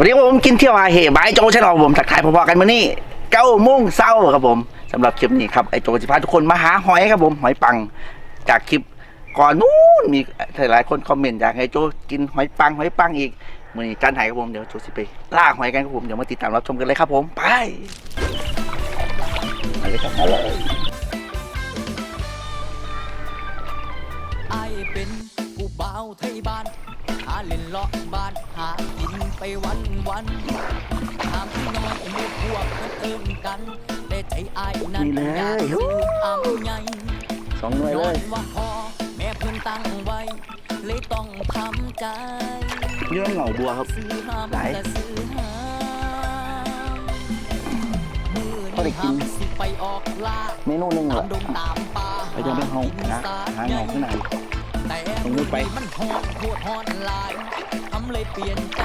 วัสดีครับผมกินเที่ยวอาเฮบายโจชแนลผมทักทายพอๆกันมานี่เก้าโมงเศร้าครับผมสำหรับคลิปนี้ครับไอโจจะพาทุกคนมาหาหอยครับผมหอยปัง จากคลิปก่อนนู้นมีหลายคนคอมเมนต์อยากให้โจกินหอยปังหอยปังอีกมือนี้จันไหครับผมเดี๋ยวโจสิไปล่าหอยกันครับผมเดี๋ยวมาติดตามรับชมกันเลยครับผมไปมาเลยครับมาเลยไอเป็น บ่าวไทยบ้าน หาเล่นเลาะบ้าน หากินไปวันวันหามพี่น้อยหมู่พวกเพิ่นเอิ้นกันแต่ใจไอายนั้นนี่เลยอยากซื้ออำใหญ่สองหน่วยย้เลอยนว่าพ่อแม่เพิ่นตั้งไว้ เลยต้องทำใจยื่นเหงาบัวครับซื้อหามไหนก็ซื้อหามมือเขาได้นี้กินหามสิไปออกล่าเมนูหนึ่งเหรตาอมดงตามป่าไปจะไปห้องนะหาเหงาข้างใน แต่ตรงนี้ไป มันหอนโคตรหอนลายทำเลยเปลี่ยนใจ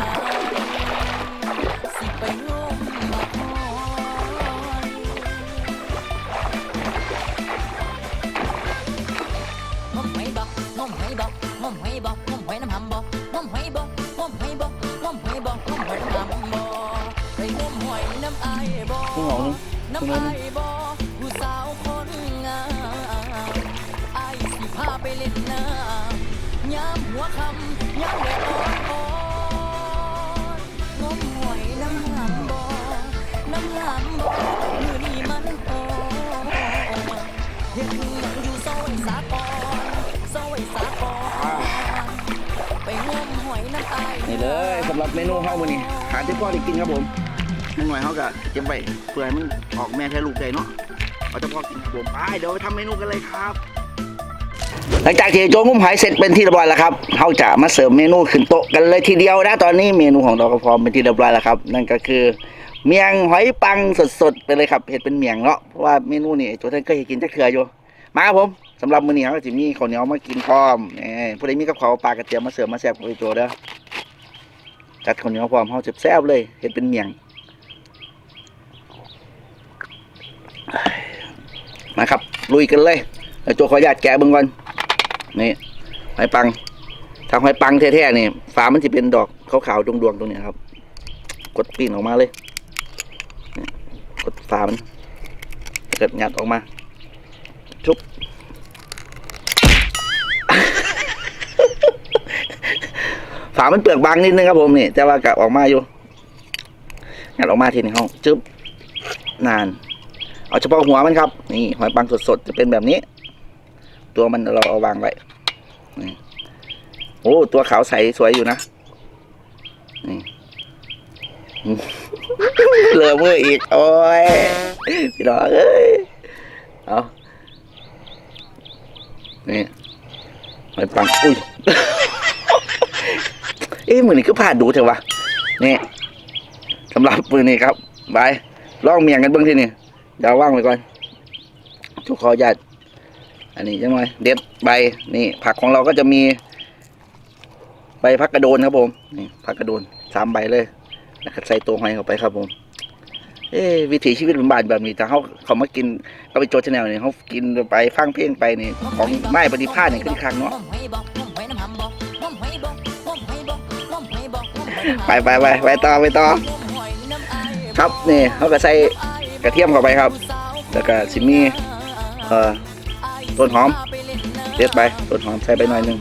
สิไปงมมาหอยงมหอยบอกงมหอยบอกงมหอยบอกงมหอยน้ำหำบอกงมหอยบอกงมหอยบอกงมหอยบอกงมหอยน้ำหำบอกไปงมหอยน้ำไอบอกน้ำอายบ่ผู้สาวคนงามไอายสิพาไปเล่นน้ำามหัวคำยามแดดอ่อนอ่อนงมหอยน้ำหำบ่น้ำหำบ่มือนี้มันอ่อนเฮ็ดหยังอยู่ซอยสากรซอยสากรไปงมหอยน้ำอายนี่เลยสำหรับเมนูข้าวมื้อนี้หาที่พ่อได้กินครับผมนั่นหน่อยเขาก็เก็บไว้เพื่อให้มันออกแม่แท้ลูกได้เนาะเอาจะพ่อกินครับผมไปเดี๋ยวไปทำเมนูกันเลยครับ หลังจากที่โจงุ้มหอยเสร็จเป็นที่เรียบร้อยแล้วครับเขาจะมาเสิร์ฟเมนูขึ้นโต๊ะกันเลยทีเดียวนะตอนนี้เมนูของเราก็พร้อมเป็นที่เรียบร้อยแล้วครับ นั่นก็คือ เมียงหอยปังสดๆไปเลยครับเห็ดเป็นเมียงเนาะเพราะว่าเมนูนี่โจท่านเคยกินจักเถื่ออยู่มาครับผมสำหรับมื้อนี้เขาก็จะมีข้าวเหนียวมากินพร้อมนี่ผู้ใดมีกับข้าวปลากระเทียมมาเสิร์ฟมาแซ่บกับโจเด้อจัดข้าวเหนียวพร้อมเขาแซ่บเลยเห็ดเป็นเมียงมาครับลุยกันเลยเดี๋ยวโจขออนุญาตแกะเบิ่งก่อน นี่หอยปังถ้าหอยปังแท้ๆนี่ฝามันจะเป็นดอกขาวๆดวงๆตรงนี้ครับ กดปีนออกมาเลยกดฝามันเกิดงัดออกมา ชุบฝามันเปลือกบางนิดนึงครับผมนี่แต่ว่ากะออกมาอยู่งัดออกมาทีนี้ห้องจึ๊บนาน เอาเฉพาะหัวมันครับ นี่หอยปังสดๆจะเป็นแบบนี้ ตัวมันเราเอาวางไว้โอ้ตัวขาวใสสวยอยู่นะนี่เหลือมืออีก โอ้ยพี่น้องเอ้ยเอานี่ไม่ปังอุ้ยเอ้ยมือนี้ก็ผ่านดูเถอะวะนี่สำหรับมือนี้ครับบายลองเมียงกันเบื้องที่นี่เดี๋ยวว่างไว้ก่อนทุกขออนุญาต อันนี้จังหน่อยเด็ดใบนี่ ผักของเราก็จะมี ใบพักกระโดนครับผมนี่พักกระโดนสามใบเลยนะครับใส่ตัวหอยเข้าไปครับผม เอ้วิถีชีวิตบ้านแบบนี้แต่เขาเขามากินเขาไปโจชแนลเนี่ยเขากินไปฟังเพลงไปนี่ของไม้ปฏิภาณนี่ขึ้นครั้งเนาะไปไปไปไปต่อไปต่อครับนี่เขาก็ใส่กระเทียมเข้าไปครับ แล้วก็สิมีเอ่อ ต้นหอมเด็ดไปต้นหอมใส่ไปหน่อยหนึง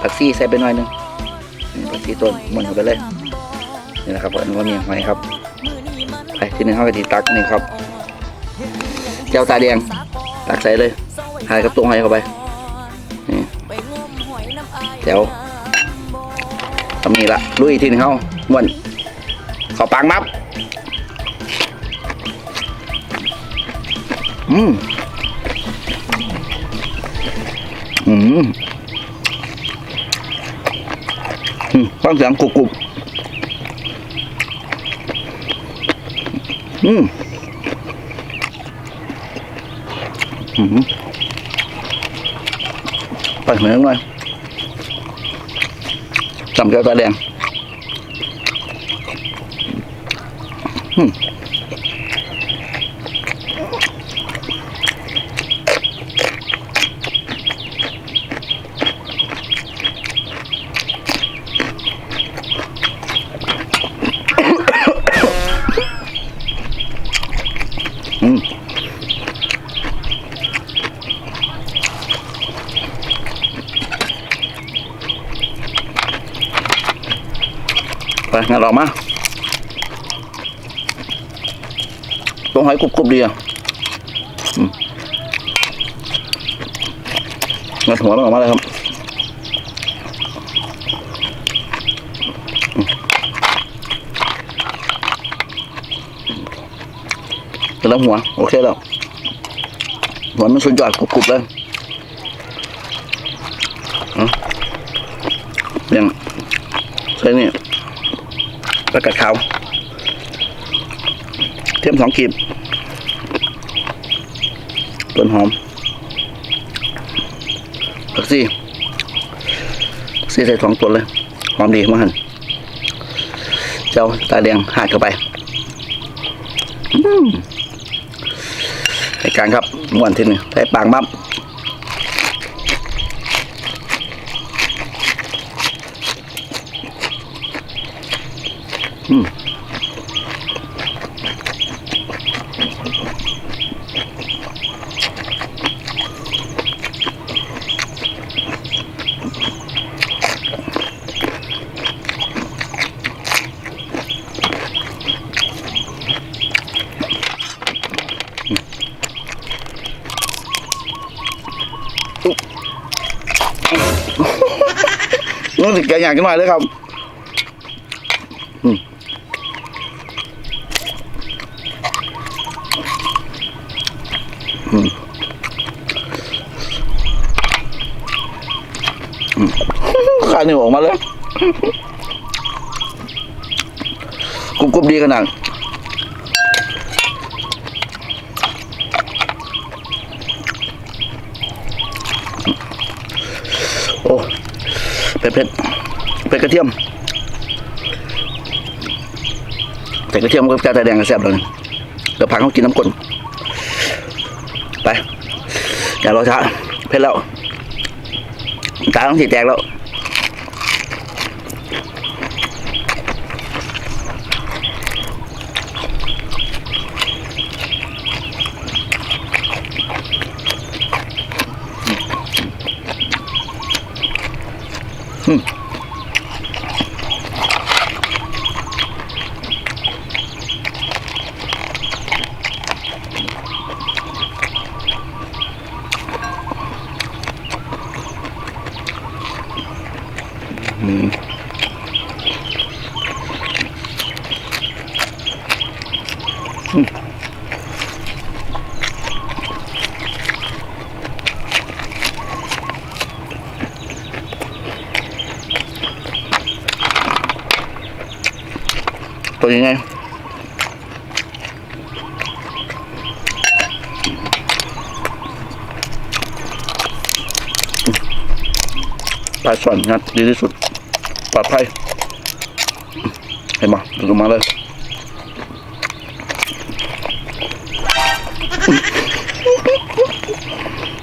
ผักชีใส่ไปหน่อยหนึงนี่ผักชีต้นมุนเข้าไปเลยนี่นะครับอันนี้ว่ามีหอยครับไปทีหนึงเขาก็ดีตักนี่ครับแก้วตาแดงตักใส่เลยหายกับตัวหอยเข้าไปนี่แถวทำนี่ละลุยทีหนึงเขาม้วนขอปังมับอืม อืมอืมฟังเสียงกรุบกรุบอืมอืมไปเหมือนหน่อยจำเจ้าตาแดงอืม งานออกมาตัวหอยกรุบกรุบดีอะงัดหัวมันออกมาเลยครับอืมเสร็จแล้วหัว โอเคแล้วหัวมันสุดยอดกรุบๆเลยเอาย่าง ประกาศขาวเทียมสองกีบต้นหอมผักซี่ซี่ใส่สองตัวเลย หอมดีมากหันเจ้าตาแดงหาดเข้าไปอืมในการครับม้วนทีหนึงใส่ปากบับ รู้สึกแกอยากกันหน่อยเลยครับ อืมอืมอืม ขาเหนียวออกมาเลยกรุบกรุบดีขนาดโอ้เผ็ดเผ็ดเผ็ดกระเทียมแต่กระเทียมกับกาตาแดงก็แซ่บเลยเดี๋ยวพักเขากินน้ำกลน ไปอย่ารอช้าเผ็ดแล้วตาต้องสีแตกแล้ว ตัวยังไงปลายส่วนงัดดีที่สุดปลอดภัยเห็นไหมดูมาเลย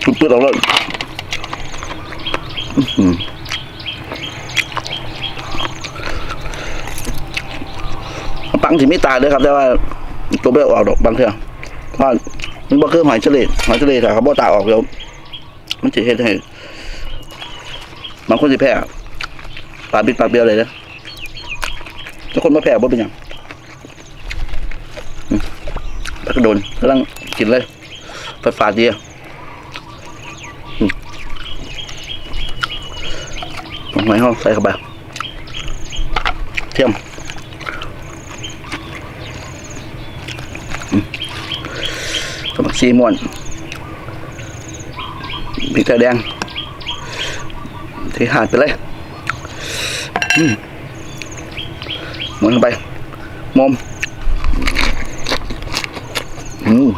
ชุดปืดออกเลยอื้อหือ ปังสิไม่ตายเลยครับ แต่ว่าตัวเบี้ยออกดอกบางเทื่อเพราะมันบ่คือหอยเฉลดหอยเฉลดถ้าเขาบ่ตาออกเดี๋ยวมันจะเฮ็ดให้บางคนสิแพ้อะปากบิดปากเบี้ยวเลยนะถ้าคนมาแพ้บ่เป็นยังแล้วก็โดนกำลังกินเลยไฟฟ้าดีอะอืมลงไม้ห้องใส่เข้าไปเทียม สมักชีม่วนพริกเตอแดงที่หาดไปเลยมหมุนเข้าไปมอมอืม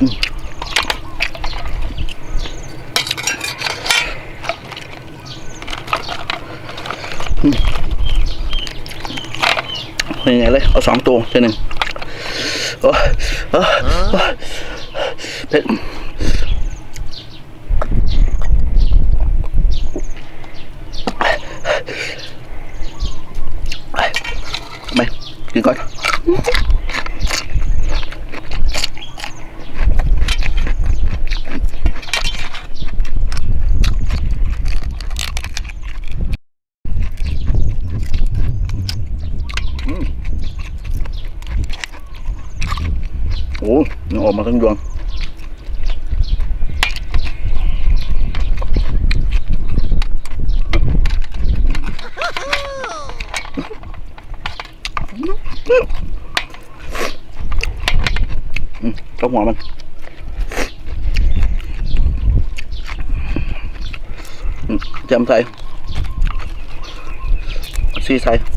นี่ไงเลย เอาสองตัวทีหนึ่งโอ้โอ้โอ้เผ็ดไปกินก่อน อ้ยังออกมาทั้งดวงอืมต้องหัวมันอืมจำใส่ซีใส่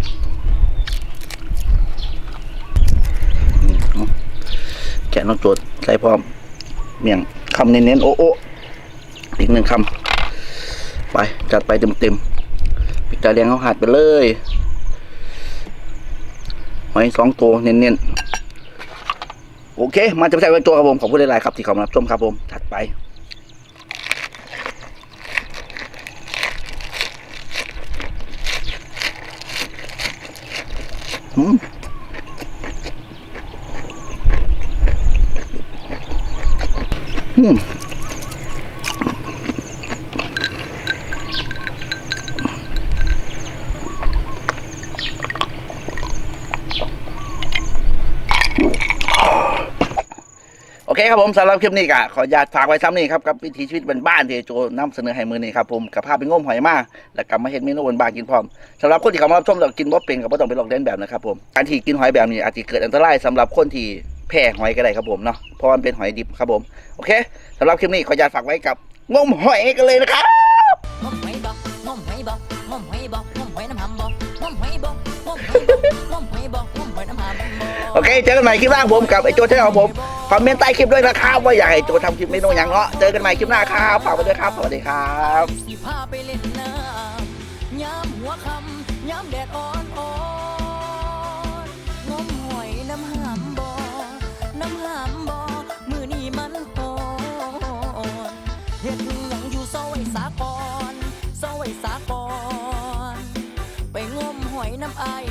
แกะน้องจดใส่พร้อม เมี่ยงคำเน้นๆโอ้โอ้อีกหนึ่งคำไป จัดไปเต็มๆปิดตาเลี้ยงเขาหัดไปเลยหอยสองตัวเน้นๆโอเค มาจะไปใส่ไว้ตัวครับผม ขอบคุณหลายๆครับที่เข้ามารับชมครับผม ถัดไป โอเคครับผมสำหรับคลิปนี้ก็ขออนุญาตฝากไว้ซ้ำนี่ครับกับวิถีชีวิตบ้านๆที่โจนำเสนอให้มือนี้ครับผมกับภาพเป็นง่มหอยมาแล้วกลับมาเห็นเมนูบ้านๆกินพร้อมสำหรับคนที่เขามารับชมแล้วกินบ่เป็นก็บ่ต้องไปลอกเลียนแบบนะครับผมการที่กินหอยแบบนี้อาจจะเกิดอันตรายสำหรับคนที่ แพ้หอยก็ได้ครับผมเนาะเพราะมันเป็นหอยดิบครับผมโอเคสำหรับคลิปนี้ขออนุญาตฝากไว้กับง่มหอยกันเลยนะครับงมหอยบ่งมหอยบ่งมหอยบ่งมหอยน้ำหำบ่งมหอยบ่งมหอยบ่งมหอยบ่งมหอยน้ำหำบ่โอเคเจอกันใหม่คลิปหน้าผมกับไอโจเช่ของผมคอมเมนต์ใต้คลิปด้วยนะครับว่าอยากให้โจทำคลิปเมนูอย่างเนาะเจอกันใหม่คลิปหน้าครับฝากไว้ด้วยครับสวัสดีครับสิพาไปเล่นน้ำยามหัวค่ำยามแดดอ่อนอ่อนงมหอยน้ำหำ บ่น้ำบ่มือนี่มันหอนเฮ็ดหยังอยู่เศร้าไว้สากอนเศร้าไว้สากอน ไปงมหอยน้ำอาย